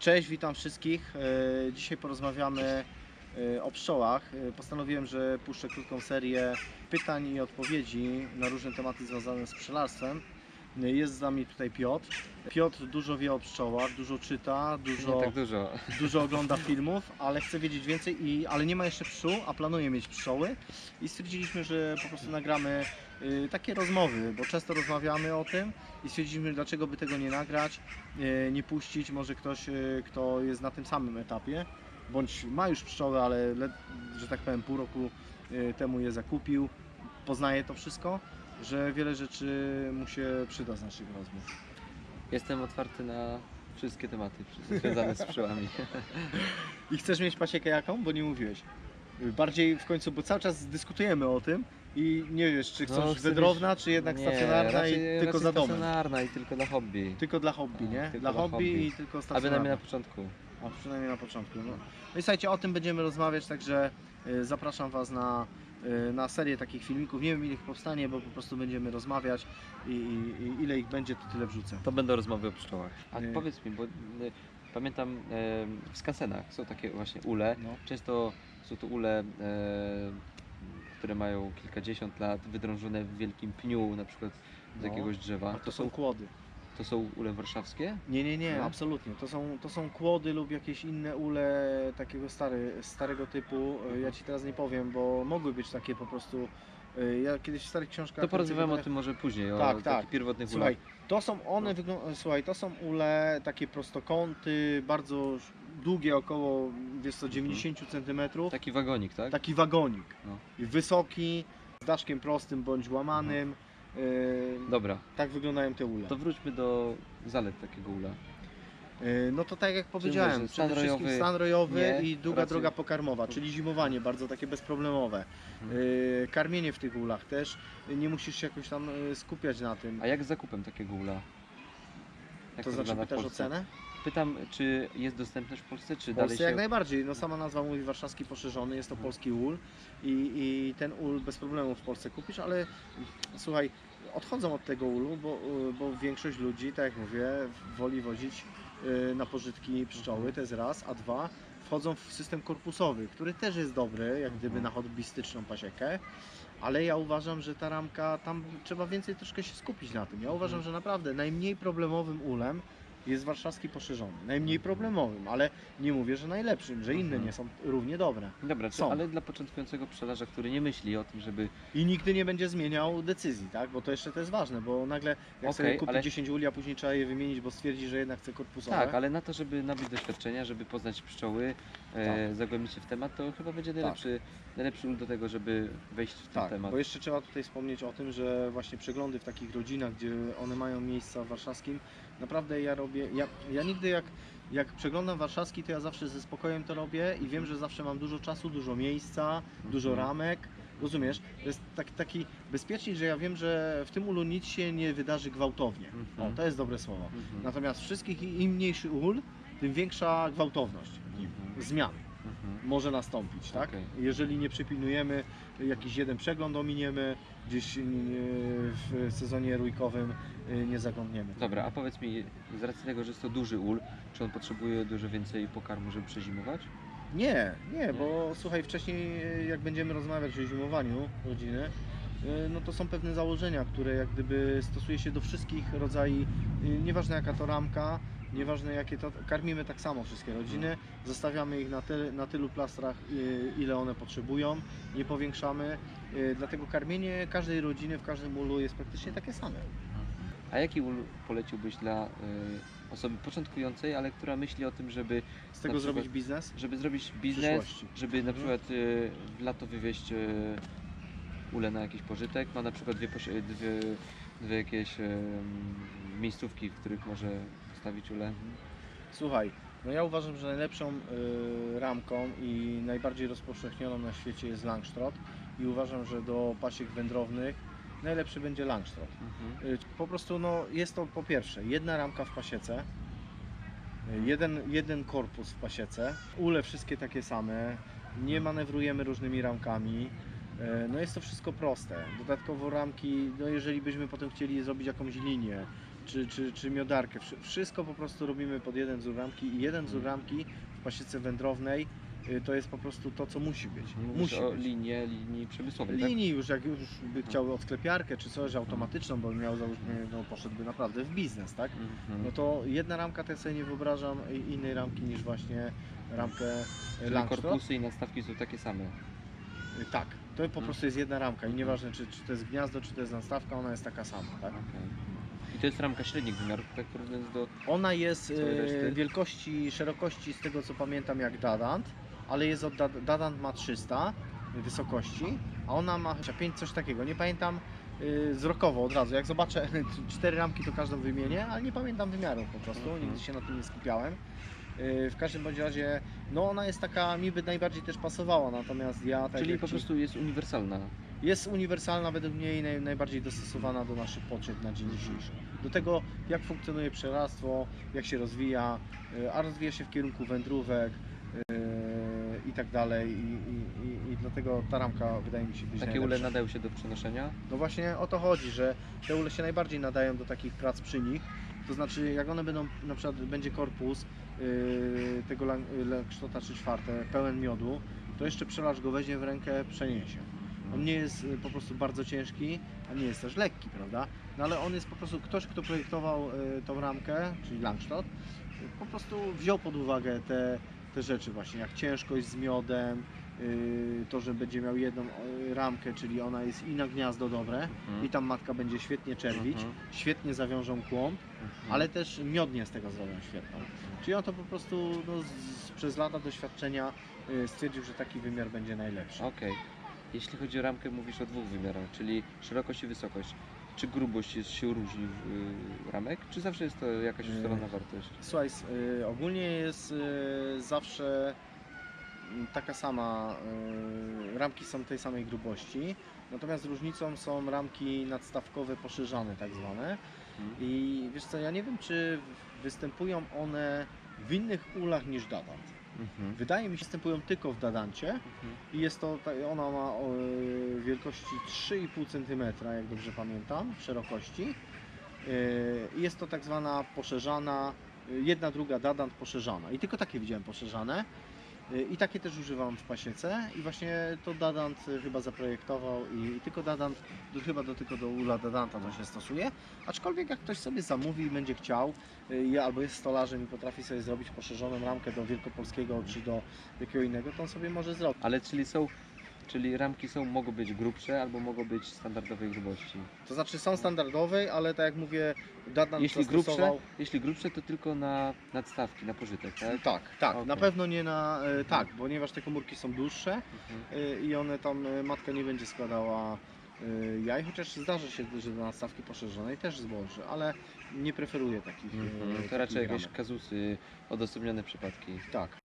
Cześć, witam wszystkich. E, Dzisiaj porozmawiamy e, o pszczołach. E, Postanowiłem, że puszczę krótką serię pytań i odpowiedzi na różne tematy związane z pszczelarstwem. Jest z nami tutaj Piotr. Piotr dużo wie o pszczołach, dużo czyta, dużo, tak dużo. dużo ogląda filmów, ale chce wiedzieć więcej, i, ale nie ma jeszcze pszczół, a planuje mieć pszczoły. I stwierdziliśmy, że po prostu nagramy takie rozmowy, bo często rozmawiamy o tym i stwierdziliśmy, dlaczego by tego nie nagrać, y, nie puścić. Może ktoś, y, kto jest na tym samym etapie, bądź ma już pszczoły, ale le, że tak powiem pół roku y, temu je zakupił, poznaje to wszystko, że wiele rzeczy mu się przyda z naszych rozmów. Jestem otwarty na wszystkie tematy związane z pszczołami. I chcesz mieć pasiekę jaką? Bo nie mówiłeś. Bardziej w końcu, bo cały czas dyskutujemy o tym i nie wiesz, czy chcesz No, chcę wędrowna, czy jednak Nie, stacjonarna raczej, i tylko raczej za domem. stacjonarna i tylko dla hobby. Tylko dla hobby, nie? Tylko Dla dla hobby, hobby. i tylko A stacjonarna. bynajmniej na początku. A przynajmniej na początku. No. no i słuchajcie, o tym będziemy rozmawiać, także y, zapraszam Was na, y, na serię takich filmików. Nie wiem ile ich powstanie, bo po prostu będziemy rozmawiać i, i, i ile ich będzie, to tyle wrzucę. To będą rozmowy o pszczołach. A Nie. powiedz mi, bo y, pamiętam y, w skansenach są takie właśnie ule. No. Często są to ule, y, które mają kilkadziesiąt lat, wydrążone w wielkim pniu, na przykład z No. jakiegoś drzewa. A to są kłody. to są ule warszawskie? Nie, nie, nie, No. absolutnie. To są, to są kłody lub jakieś inne ule takiego stary, starego typu. Y, Ja Ci teraz nie powiem, bo mogły być takie po prostu. y, Ja kiedyś w starych książkach. To porozmawiamy o tak- tym może później, o Tak, tak. takich pierwotnych Słuchaj, ulach. to są one, No. słuchaj, to są ule takie prostokąty, bardzo długie, około wiesz co, 90 cm. Taki wagonik, tak? Taki wagonik. No. Wysoki, z daszkiem prostym bądź łamanym. Y, Dobra, tak wyglądają te ule. to wróćmy do zalet takiego ula. Y, No to tak jak powiedziałem, może przede stan wszystkim rojowy stan rojowy nie, i długa droga pokarmowa, czyli zimowanie bardzo takie bezproblemowe. Mhm. Y, Karmienie w tych ulach też, nie musisz się jakoś tam y, skupiać na tym. A jak z zakupem takiego ula? Jak To znaczy wygląda w pytasz o Polsce? cenę? Pytam, czy jest dostępność w Polsce, czy dalej Polsce się... jak najbardziej. No sama nazwa mówi warszawski poszerzony, jest to polski ul i, i ten ul bez problemu w Polsce kupisz, ale słuchaj, odchodzą od tego ulu, bo, bo większość ludzi, tak jak mówię, woli wozić y, na pożytki pszczoły, to jest raz, a dwa, wchodzą w system korpusowy, który też jest dobry, jak gdyby Mhm. na hobbystyczną pasiekę, ale ja uważam, że ta ramka, tam trzeba więcej troszkę się skupić na tym. Ja uważam, Mhm. że naprawdę najmniej problemowym ulem jest warszawski poszerzony. Najmniej problemowym, ale nie mówię, że najlepszym, że inne Mhm. nie są równie dobre. Dobra, są. ale dla początkującego pszczelarza, który nie myśli o tym, żeby... I nigdy nie będzie zmieniał decyzji, tak? Bo to jeszcze to jest ważne, bo nagle jak Okej, sobie kupi ale- 10 uli, a później trzeba je wymienić, bo stwierdzi, że jednak chce korpusowe. Tak, ale na to, żeby nabyć doświadczenia, żeby poznać pszczoły, e, Tak. zagłębić się w temat, to chyba będzie najlepszy, najlepszy ul do tego, żeby wejść w ten Tak, temat. bo jeszcze trzeba tutaj wspomnieć o tym, że właśnie przeglądy w takich rodzinach, gdzie one mają miejsca w warszawskim, naprawdę ja robię, ja, ja nigdy jak, jak przeglądam warszawski, to ja zawsze ze spokojem to robię i wiem, że zawsze mam dużo czasu, dużo miejsca, dużo Mhm. ramek, rozumiesz? To jest tak, taki bezpiecznik, że ja wiem, że w tym ulu nic się nie wydarzy gwałtownie. Mhm. O, to jest dobre słowo. Mhm. Natomiast wszystkich im mniejszy ul, tym większa gwałtowność Mhm. zmian Mhm. może nastąpić, tak? Okej. Jeżeli nie przypilnujemy, jakiś jeden przegląd ominiemy, gdzieś e, w sezonie rójkowym e, nie zaglądniemy. Dobra, a powiedz mi, z racji tego, że jest to duży ul, czy on potrzebuje dużo więcej pokarmu, żeby przezimować? Nie, nie, bo słuchaj, wcześniej e, jak będziemy rozmawiać o zimowaniu rodziny, no to są pewne założenia, które jak gdyby stosuje się do wszystkich rodzajów, e, nieważne jaka to ramka, nieważne jakie to, karmimy tak samo wszystkie rodziny, zostawiamy ich na, ty, na tylu plastrach, e, ile one potrzebują, nie powiększamy, e, dlatego karmienie każdej rodziny w każdym ulu jest praktycznie takie same. A jaki ul poleciłbyś dla osoby początkującej, ale która myśli o tym, żeby, Z tego Na zrobić przykład- biznes? żeby zrobić biznes, żeby na Mhm. przykład w lato wywieźć ule na jakiś pożytek, ma na przykład dwie, dwie, dwie jakieś miejscówki, w których może postawić ule. Słuchaj, no ja uważam, że najlepszą y, ramką i najbardziej rozpowszechnioną na świecie jest Langstrot i uważam, że do pasiek wędrownych najlepszy będzie Langstrot. Mhm. Y, po prostu no, jest to po pierwsze jedna ramka w pasiece, y, jeden, jeden korpus w pasiece, ule wszystkie takie same, nie manewrujemy różnymi ramkami. Y, No jest to wszystko proste. Dodatkowo ramki, no jeżeli byśmy potem chcieli zrobić jakąś linię, czy, czy, czy miodarkę. Wszy- Wszystko po prostu robimy pod jeden wzór ramki i jeden wzór ramki w pasiece wędrownej y, to jest po prostu to, co musi być. Mówisz Musi o być. linie, linii przemysłowej, tak? Linii już, jak już by chciał odsklepiarkę czy coś automatyczną, bo miał załóżmy, no poszedłby naprawdę w biznes, tak? Mhm. No to jedna ramka to ja sobie nie wyobrażam innej ramki niż właśnie ramkę Czyli Langstrot. korpusy i nadstawki są takie same. Y, Tak, to po Mhm. prostu jest jedna ramka i Mhm. nieważne czy, czy to jest gniazdo, czy to jest nastawka, ona jest taka sama, tak? Okej. I to jest ramka średnich wymiarów, tak porównując do... Ona jest e, wielkości, szerokości z tego co pamiętam jak Dadant, ale jest od Dad- Dadant ma 300 wysokości, a ona ma 5 coś takiego. Nie pamiętam y, wzrokowo od razu. Jak zobaczę cztery ramki to każdą wymienię, ale nie pamiętam wymiarów po prostu. Mhm. Nigdy się na tym nie skupiałem. Y, W każdym bądź razie, no ona jest taka, mi by najbardziej też pasowała, natomiast ja tak Czyli po ci- prostu jest uniwersalna. jest uniwersalna według mnie i naj, najbardziej dostosowana do naszych potrzeb na dzień dzisiejszy. Do tego, jak funkcjonuje przeradztwo, jak się rozwija, y, a rozwija się w kierunku wędrówek y, i tak dalej. I, i, i, dlatego ta ramka wydaje mi się być Takie ule nadają się do przenoszenia. No właśnie o to chodzi, że te ule się najbardziej nadają do takich prac przy nich. To znaczy, jak one będą, na przykład będzie korpus yy, tego lang- Langsztota 3 czwarte, pełen miodu, to jeszcze przelacz go weźmie w rękę, przeniesie. On nie jest y, po prostu bardzo ciężki, a nie jest też lekki, prawda? No ale on jest po prostu, ktoś kto projektował y, tą ramkę, czyli Langstadt, po prostu wziął pod uwagę te, te rzeczy właśnie, jak ciężkość z miodem, to, że będzie miał jedną y, ramkę, czyli ona jest i na gniazdo dobre Mhm. i tam matka będzie świetnie czerwić, Mhm. świetnie zawiążą kłąb, Mhm. ale też miodnie z tego zrobią świetną. Czyli on to po prostu no, z, przez lata doświadczenia y, stwierdził, że taki wymiar będzie najlepszy. Okej. Jeśli chodzi o ramkę, mówisz o dwóch wymiarach, czyli szerokość i wysokość. Czy grubość jest, się różni y, ramek, czy zawsze jest to jakaś ustalona wartość? Słuchaj, y, ogólnie jest y, zawsze taka sama, y, ramki są tej samej grubości, natomiast różnicą są ramki nadstawkowe poszerzane tak zwane Mhm. i wiesz co, ja nie wiem czy występują one w innych ulach niż Dadant. Mhm. Wydaje mi się, że występują tylko w Dadancie Mhm. i jest to, ona ma wielkości 3,5 cm, jak dobrze pamiętam, szerokości. Y, I jest to tak zwana poszerzana, y, jedna druga dadant poszerzana. I tylko takie widziałem poszerzane. Y, I takie też używam w pasiece i właśnie to Dadant y, chyba zaprojektował i, tylko Dadant, do, chyba do, tylko do ula Dadanta to się stosuje. Aczkolwiek jak ktoś sobie zamówi i będzie chciał, y, albo jest stolarzem i potrafi sobie zrobić poszerzoną ramkę do wielkopolskiego czy do jakiego innego, to on sobie może zrobić. Ale czyli są, czyli ramki są, mogą być grubsze albo mogą być standardowej grubości. To znaczy są standardowej, ale tak jak mówię, Dadant Jeśli grubsze, zastosował... jeśli grubsze, to tylko na nadstawki, na pożytek, tak? Tak, tak, Okej. na pewno nie na... E, tak, ponieważ te komórki są dłuższe Mhm. e, i one tam, e, matka nie będzie składała e, jaj, chociaż zdarza się, że do nastawki poszerzonej też zboży, ale nie preferuję takich, e, Mhm. takich To raczej jakieś kazusy, odosobnione przypadki. Tak,